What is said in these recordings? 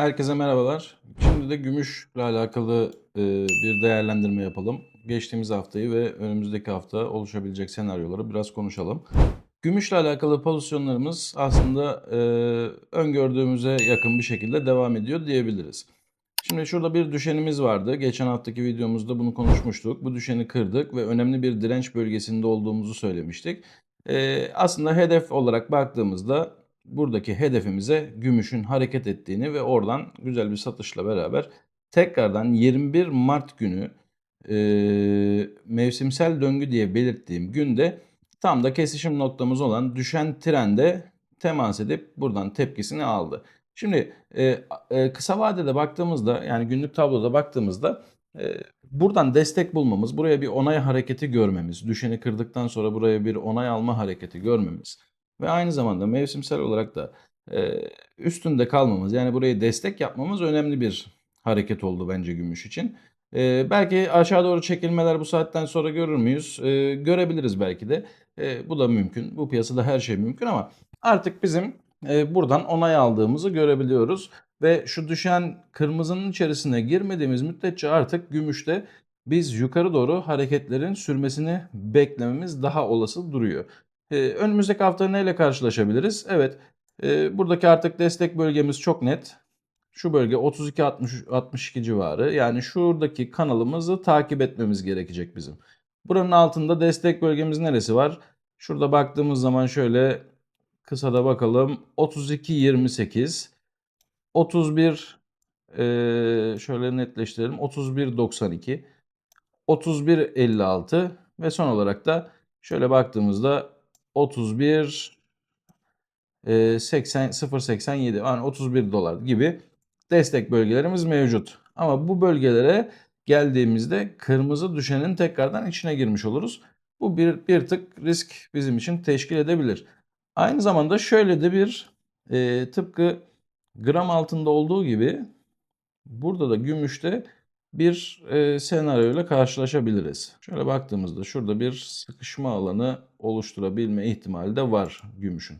Herkese merhabalar. Şimdi de gümüşle alakalı e, bir değerlendirme yapalım. Geçtiğimiz haftayı ve önümüzdeki hafta oluşabilecek senaryoları biraz konuşalım. Gümüşle alakalı pozisyonlarımız aslında e, öngördüğümüze yakın bir şekilde devam ediyor diyebiliriz. Şimdi şurada bir düşenimiz vardı. Geçen haftaki videomuzda bunu konuşmuştuk. Bu düşeni kırdık ve önemli bir direnç bölgesinde olduğumuzu söylemiştik. E, aslında hedef olarak baktığımızda buradaki hedefimize gümüşün hareket ettiğini ve oradan güzel bir satışla beraber tekrardan 21 Mart günü e, mevsimsel döngü diye belirttiğim günde tam da kesişim noktamız olan düşen trende temas edip buradan tepkisini aldı. Şimdi e, e, kısa vadede baktığımızda yani günlük tabloda baktığımızda e, buradan destek bulmamız, buraya bir onay hareketi görmemiz, düşeni kırdıktan sonra buraya bir onay alma hareketi görmemiz ve aynı zamanda mevsimsel olarak da e, üstünde kalmamız yani buraya destek yapmamız önemli bir hareket oldu bence gümüş için. E, belki aşağı doğru çekilmeler bu saatten sonra görür müyüz? E, görebiliriz belki de. E, bu da mümkün. Bu piyasada her şey mümkün ama artık bizim e, buradan onay aldığımızı görebiliyoruz. Ve şu düşen kırmızının içerisine girmediğimiz müddetçe artık gümüşte biz yukarı doğru hareketlerin sürmesini beklememiz daha olası duruyor. Ee, önümüzdeki hafta neyle karşılaşabiliriz? Evet, e, buradaki artık destek bölgemiz çok net. Şu bölge 32-62 civarı. Yani şuradaki kanalımızı takip etmemiz gerekecek bizim. Buranın altında destek bölgemiz neresi var? Şurada baktığımız zaman şöyle kısa da bakalım. 32-28, 31 e, şöyle netleştirelim. 31-92, 31-56 ve son olarak da şöyle baktığımızda 31 e, 80 0.87 yani 31 dolar gibi destek bölgelerimiz mevcut. Ama bu bölgelere geldiğimizde kırmızı düşenin tekrardan içine girmiş oluruz. Bu bir, bir tık risk bizim için teşkil edebilir. Aynı zamanda şöyle de bir e, tıpkı gram altında olduğu gibi burada da gümüşte bir e, senaryoyla karşılaşabiliriz. Şöyle baktığımızda şurada bir sıkışma alanı oluşturabilme ihtimali de var gümüşün.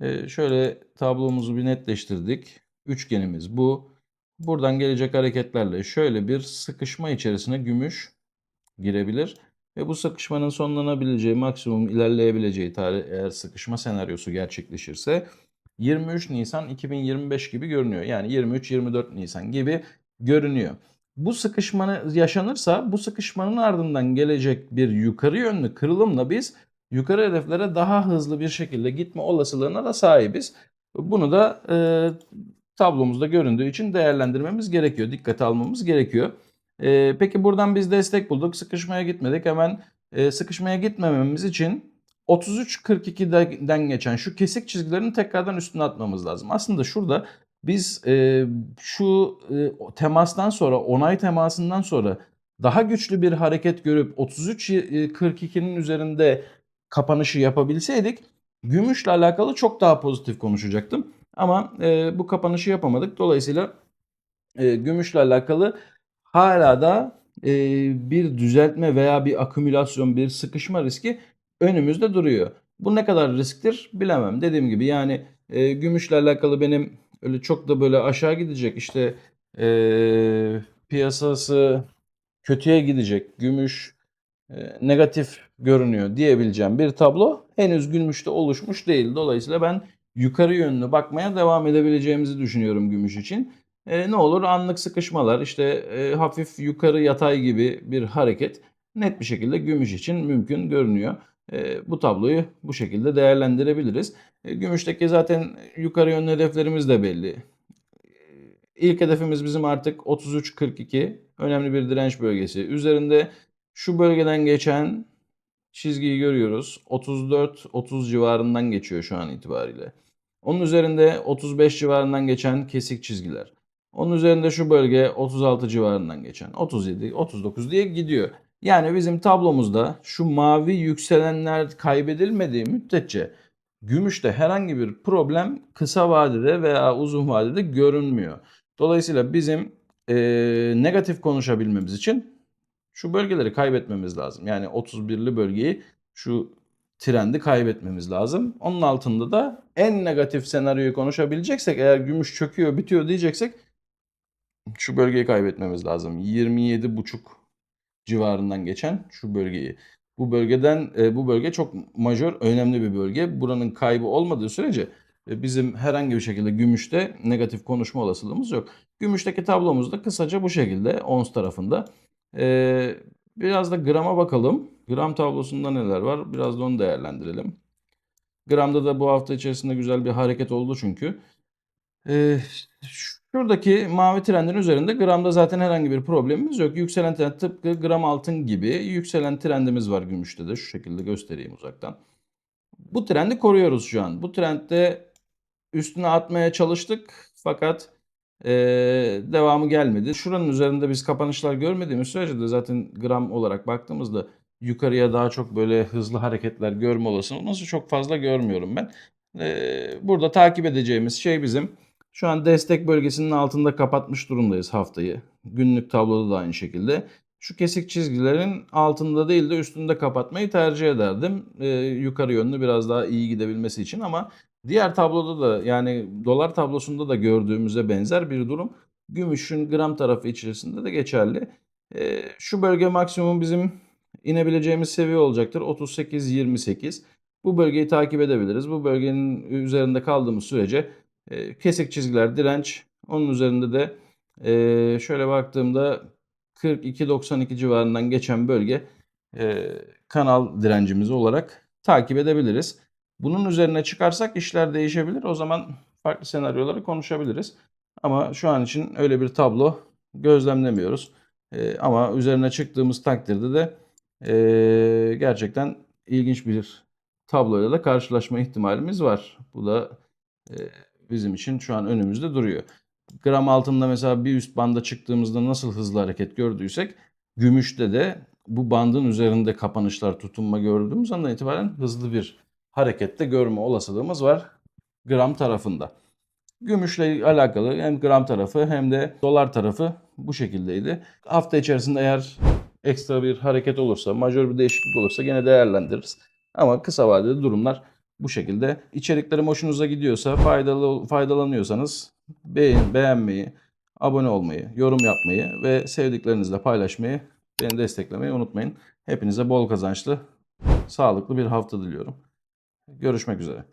E, şöyle tablomuzu bir netleştirdik. Üçgenimiz bu. Buradan gelecek hareketlerle şöyle bir sıkışma içerisine gümüş girebilir. Ve bu sıkışmanın sonlanabileceği, maksimum ilerleyebileceği tarih eğer sıkışma senaryosu gerçekleşirse 23 Nisan 2025 gibi görünüyor. Yani 23-24 Nisan gibi görünüyor. Bu sıkışma yaşanırsa bu sıkışmanın ardından gelecek bir yukarı yönlü kırılımla biz yukarı hedeflere daha hızlı bir şekilde gitme olasılığına da sahibiz. Bunu da e, tablomuzda göründüğü için değerlendirmemiz gerekiyor. Dikkate almamız gerekiyor. E, peki buradan biz destek bulduk. Sıkışmaya gitmedik. Hemen e, sıkışmaya gitmememiz için 33.42'den geçen şu kesik çizgilerin tekrardan üstüne atmamız lazım. Aslında şurada biz e, şu e, temastan sonra, onay temasından sonra daha güçlü bir hareket görüp 33.42'nin üzerinde kapanışı yapabilseydik gümüşle alakalı çok daha pozitif konuşacaktım. Ama e, bu kapanışı yapamadık. Dolayısıyla e, gümüşle alakalı hala da e, bir düzeltme veya bir akümülasyon, bir sıkışma riski önümüzde duruyor. Bu ne kadar risktir bilemem. Dediğim gibi yani e, gümüşle alakalı benim öyle çok da böyle aşağı gidecek işte e, piyasası kötüye gidecek gümüş e, negatif görünüyor diyebileceğim bir tablo henüz gümüşte oluşmuş değil. Dolayısıyla ben yukarı yönlü bakmaya devam edebileceğimizi düşünüyorum gümüş için. E, ne olur anlık sıkışmalar işte e, hafif yukarı yatay gibi bir hareket net bir şekilde gümüş için mümkün görünüyor. Bu tabloyu bu şekilde değerlendirebiliriz. E, gümüşteki zaten yukarı yönlü hedeflerimiz de belli. İlk hedefimiz bizim artık 33.42 önemli bir direnç bölgesi. Üzerinde şu bölgeden geçen çizgiyi görüyoruz. 34-30 civarından geçiyor şu an itibariyle. Onun üzerinde 35 civarından geçen kesik çizgiler. Onun üzerinde şu bölge 36 civarından geçen 37, 39 diye gidiyor. Yani bizim tablomuzda şu mavi yükselenler kaybedilmediği müddetçe gümüşte herhangi bir problem kısa vadede veya uzun vadede görünmüyor. Dolayısıyla bizim e, negatif konuşabilmemiz için şu bölgeleri kaybetmemiz lazım. Yani 31'li bölgeyi şu trendi kaybetmemiz lazım. Onun altında da en negatif senaryoyu konuşabileceksek eğer gümüş çöküyor bitiyor diyeceksek şu bölgeyi kaybetmemiz lazım. 27,5 civarından geçen şu bölgeyi. Bu bölgeden e, bu bölge çok majör önemli bir bölge. Buranın kaybı olmadığı sürece e, bizim herhangi bir şekilde gümüşte negatif konuşma olasılığımız yok. Gümüşteki tablomuz da kısaca bu şekilde ons tarafında. E, biraz da grama bakalım. Gram tablosunda neler var? Biraz da onu değerlendirelim. Gramda da bu hafta içerisinde güzel bir hareket oldu çünkü. Ee, şuradaki mavi trendin üzerinde gramda zaten herhangi bir problemimiz yok. Yükselen trend tıpkı gram altın gibi yükselen trendimiz var gümüşte de. Şu şekilde göstereyim uzaktan. Bu trendi koruyoruz şu an. Bu trendde üstüne atmaya çalıştık fakat ee, devamı gelmedi. Şuranın üzerinde biz kapanışlar görmediğimiz sürece de zaten gram olarak baktığımızda yukarıya daha çok böyle hızlı hareketler görme olasılığımızı çok fazla görmüyorum ben. Ee, burada takip edeceğimiz şey bizim şu an destek bölgesinin altında kapatmış durumdayız haftayı. Günlük tabloda da aynı şekilde. Şu kesik çizgilerin altında değil de üstünde kapatmayı tercih ederdim. Ee, yukarı yönlü biraz daha iyi gidebilmesi için ama diğer tabloda da yani dolar tablosunda da gördüğümüze benzer bir durum. Gümüşün gram tarafı içerisinde de geçerli. Ee, şu bölge maksimum bizim inebileceğimiz seviye olacaktır. 38-28. Bu bölgeyi takip edebiliriz. Bu bölgenin üzerinde kaldığımız sürece e, kesik çizgiler direnç. Onun üzerinde de e, şöyle baktığımda 42-92 civarından geçen bölge e, kanal direncimiz olarak takip edebiliriz. Bunun üzerine çıkarsak işler değişebilir. O zaman farklı senaryoları konuşabiliriz. Ama şu an için öyle bir tablo gözlemlemiyoruz. E, ama üzerine çıktığımız takdirde de gerçekten ilginç bir tabloyla da karşılaşma ihtimalimiz var. Bu da bizim için şu an önümüzde duruyor. Gram altında mesela bir üst banda çıktığımızda nasıl hızlı hareket gördüysek gümüşte de bu bandın üzerinde kapanışlar tutunma gördüğümüz andan itibaren hızlı bir harekette görme olasılığımız var gram tarafında. Gümüşle alakalı hem gram tarafı hem de dolar tarafı bu şekildeydi. Hafta içerisinde eğer ekstra bir hareket olursa, majör bir değişiklik olursa gene değerlendiririz. Ama kısa vadede durumlar bu şekilde. İçeriklerim hoşunuza gidiyorsa, faydalı faydalanıyorsanız beğen, beğenmeyi, abone olmayı, yorum yapmayı ve sevdiklerinizle paylaşmayı, beni desteklemeyi unutmayın. Hepinize bol kazançlı, sağlıklı bir hafta diliyorum. Görüşmek üzere.